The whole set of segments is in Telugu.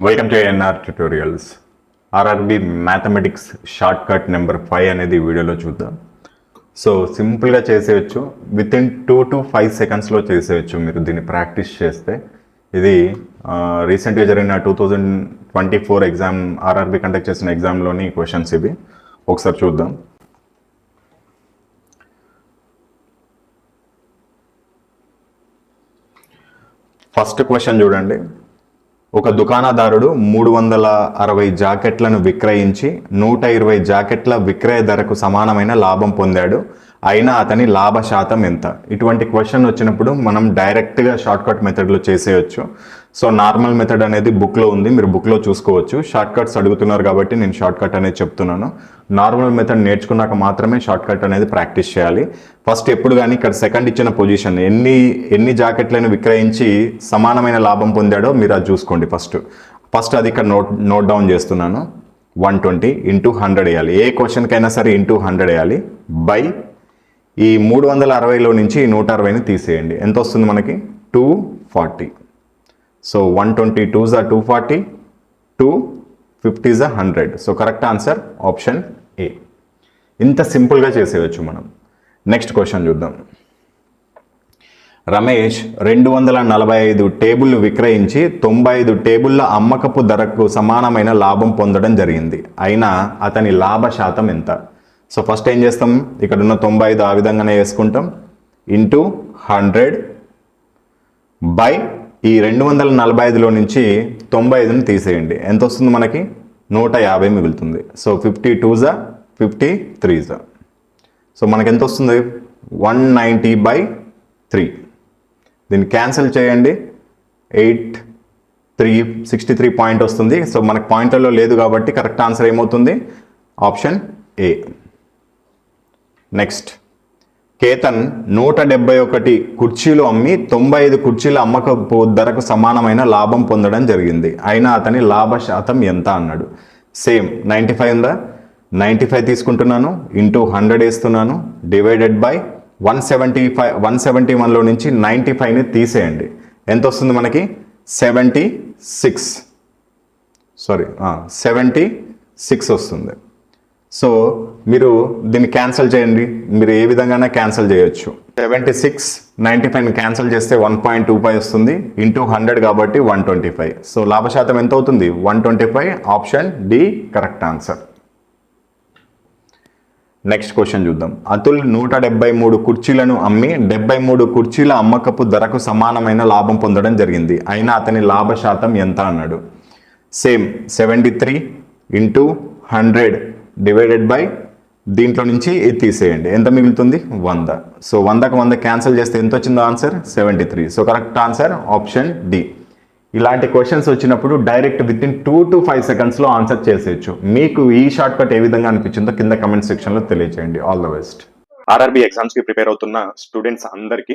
Welcome to NR tutorials RRB mathematics shortcut number five అనేది వీడియోలో చూద్దాం. సో సింపుల్గా చేసేయచ్చు. With in two to five సెకండ్స్లో చేసేయచ్చు మీరు దీన్ని ప్రాక్టీస్ చేస్తే. ఇది రీసెంట్గా జరిగిన two thousand twenty four exam RRB conduct చేసిన ఎగ్జామ్లోని క్వశ్చన్స్ ఇవి. ఒకసారి చూద్దాం. ఫస్ట్ క్వశ్చన్ చూడండి. ఒక దుకాణదారుడు మూడు వందల అరవై జాకెట్లను విక్రయించి నూట ఇరవై జాకెట్ల విక్రయ ధరకు సమానమైన లాభం పొందాడు. అయినా అతని లాభ శాతం ఎంత? ఇటువంటి క్వశ్చన్ వచ్చినప్పుడు మనం డైరెక్ట్గా షార్ట్కట్ మెథడ్లో చేసేయచ్చు. సో నార్మల్ మెథడ్ అనేది బుక్లో ఉంది. మీరు బుక్లో చూసుకోవచ్చు. షార్ట్ కట్స్ అడుగుతున్నారు కాబట్టి నేను షార్ట్ కట్ అనేది చెప్తున్నాను. నార్మల్ మెథడ్ నేర్చుకున్నాక మాత్రమే షార్ట్ కట్ అనేది ప్రాక్టీస్ చేయాలి. ఫస్ట్ ఎప్పుడు కానీ ఇక్కడ సెకండ్ ఇచ్చిన పొజిషన్ ఎన్ని ఎన్ని జాకెట్లను విక్రయించి సమానమైన లాభం పొందాడో మీరు అది చూసుకోండి ఫస్ట్ ఫస్ట్ అది ఇక్కడ నోట్ నోట్ డౌన్ చేస్తున్నాను. వన్ ట్వంటీ ఇంటూ హండ్రెడ్ వేయాలి. ఏ క్వశ్చన్కైనా సరే ఇంటూ హండ్రెడ్ వేయాలి. బై ఈ మూడు వందల అరవైలో నుంచి నూట అరవైని తీసేయండి. ఎంత వస్తుంది మనకి? Two forty so one twenty two జా టూ ఫార్టీ టూ ఫిఫ్టీ జా hundred so correct answer option A ఇంత సింపుల్గా చేసేయచ్చు మనం. నెక్స్ట్ క్వశ్చన్ చూద్దాం. రమేష్ రెండు వందల నలభై ఐదు టేబుల్ విక్రయించి తొంభై ఐదు టేబుల్ల అమ్మకపు ధరకు సమానమైన లాభం పొందడం జరిగింది. అయినా అతని లాభ శాతం ఎంత? సో ఫస్ట్ ఏం చేస్తాం? ఇక్కడ ఉన్న తొంభై ఐదు ఆ విధంగానే వేసుకుంటాం. ఇంటూ హండ్రెడ్ బై ఈ రెండు వందల నలభై ఐదులో నుంచి తొంభై ఐదుని తీసేయండి. ఎంత వస్తుంది మనకి? నూట యాభై మిగులుతుంది. సో ఫిఫ్టీ టూ జా ఫిఫ్టీ త్రీ జా. సో మనకి ఎంత వస్తుంది వన్ నైంటీ బై త్రీ. దీన్ని క్యాన్సిల్ చేయండి. Eight three sixty three point వస్తుంది. సో మనకి పాయింట్లలో లేదు కాబట్టి కరెక్ట్ ఆన్సర్ ఏమవుతుంది? Option A. నెక్స్ట్. కేతన్ నూట డెబ్బై ఒకటి కుర్చీలు అమ్మి తొంభై ఐదు కుర్చీల అమ్మకపు ధరకు సమానమైన లాభం పొందడం జరిగింది. అయినా అతని లాభ శాతం ఎంత అన్నాడు. సేమ్ నైంటీ ఫైవ్ ఉందా? నైంటీ ఫైవ్ తీసుకుంటున్నాను ఇంటూ హండ్రెడ్ వేస్తున్నాను. Divided by one seventy five one seventy వన్లో నుంచి నైంటీ ఫైవ్ని తీసేయండి. ఎంత వస్తుంది మనకి? Seventy six. Sorry seventy six వస్తుంది. సో మీరు దీన్ని క్యాన్సిల్ చేయండి. మీరు ఏ విధంగానే క్యాన్సిల్ చేయొచ్చు. Seventy six ninety five cancel చేస్తే వన్ పాయింట్ టూ ఫైవ్ వస్తుంది. ఇంటూ హండ్రెడ్ కాబట్టి వన్ ట్వంటీ ఫైవ్. సో లాభశాతం ఎంత అవుతుంది? One twenty five option D correct answer. Next question చూద్దాం. అతుల్ నూట డెబ్బై మూడు కుర్చీలను అమ్మి డెబ్బై మూడు కుర్చీల అమ్మకపు ధరకు సమానమైన లాభం పొందడం జరిగింది. అయినా అతని లాభ శాతం ఎంత అన్నాడు? Same seventy three into hundred divided by దీంట్లో నుంచి ఇది తీసేయండి. ఎంత మిగులుతుంది? వంద. సో వందకు వంద క్యాన్సిల్ చేస్తే ఎంత వచ్చిందో answer seventy three so correct answer option D ఇలాంటి క్వశ్చన్స్ వచ్చినప్పుడు direct with in two to five సెకండ్స్లో ఆన్సర్ చేసేయచ్చు. మీకు ఈ షార్ట్ కట్ ఏ విధంగా అనిపించిందో కింద కమెంట్ సెక్షన్లో తెలియజేయండి ఆల్ ద బెస్ట్ ఆర్ఆర్బి ఎగ్జామ్స్కి ప్రిపేర్ అవుతున్న స్టూడెంట్స్ అందరికీ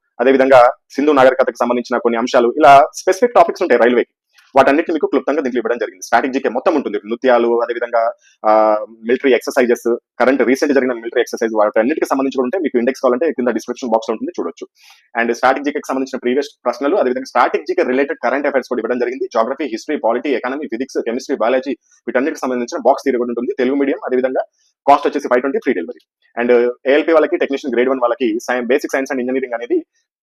అదేవిధంగా సింధు నాగరికతకు సంబంధించిన కొన్ని అంశాలు ఇలా స్పెసిఫిక్ టాపిక్స్ ఉంటాయి రైల్వేకి వాటన్నిటిని మీకు క్లుప్తంగా దీంట్లో ఇవ్వడం జరిగింది. స్ట్రాటజీకే మొత్తం ఉంటుంది. నృత్యాలు అదేవిధంగా మిలిటరీ ఎక్సర్సైజెస్ కరెంట్ రీసెంట్ జరిగిన మిలిటరీ ఎక్సర్సైజ్ వాటన్నిటికి సంబంధించి కూడా ఉంటే మీకు ఇండెక్స్ కావాలంటే కింద డిస్క్రిప్షన్ బాక్స్ ఉంటుంది చూడొచ్చు. అండ్ స్ట్రాటజీకి సంబంధించిన ప్రీవియస్ ప్రశ్నలు అదేవిధంగా స్ట్రాటజీకి రిలేటెడ్ కరెంట్ అఫైర్స్ కూడా ఇవ్వడం జరిగింది. Geography history polity economy physics chemistry biology వీటన్నిటికి సంబంధించిన బాక్స్ తీరు కూడా ఉంటుంది. తెలుగు మీడియం అదేవిధంగా కాస్ట్ వచ్చేసి five twenty free delivery and ALP వాళ్ళకి టెక్నీషియన్ గ్రేడ్ వన్ వాళ్ళకి బేసిక్ సైన్స్ అండ్ ఇంజనీరింగ్ అనేది